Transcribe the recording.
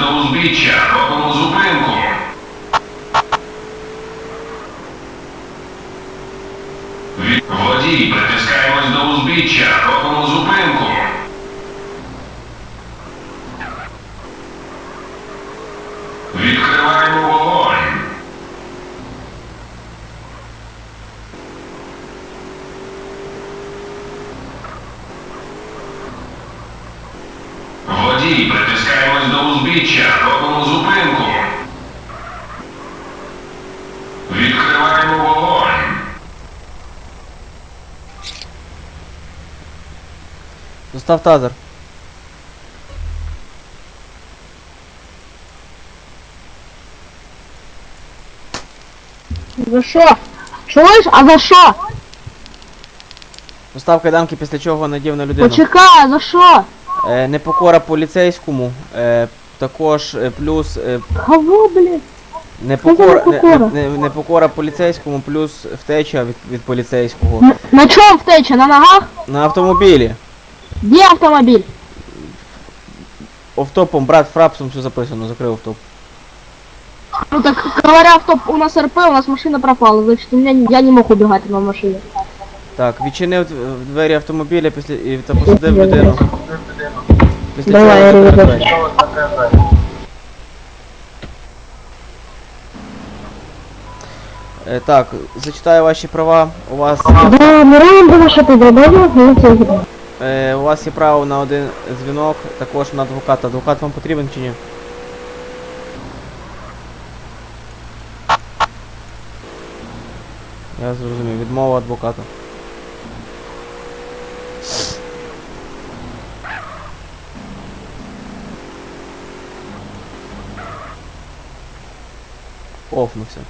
До узбіччя, робимо зупинку. Водій, притискаємось до узбіччя, робимо зупинку. Відкриваємо Водій, притискаємось до узбіччя, робимо зупинку. Відкриваємо вогонь. Достав тазер. За що? Чуєш? А за що? Достав кайданки, після чого надів на людину. Почекай, а за що? Е, непокора поліцейському. Е, також е, плюс е, Кого, блін? непокора, непокора? не, не, непокора поліцейському, плюс втеча від, від поліцейського. Н- На чому втеча? На ногах? На автомобілі. Де автомобіль? Офтопом, брат, фрапсом все записано, закрив офтоп. Ну так говоря, авто, у нас РП, у нас машина пропала, значит, у меня, я не мог убегать на машине. Так, відчинив двері автомобіля після і та посадив людину. Після Давай, закрив двері. Е, Так, зачитаю ваші права. У вас, Да, Мирон е, у вас є право на один дзвінок, також на адвоката. Адвокат вам потрібен чи ні? Я зрозумів. Відмова адвоката. Офнувся.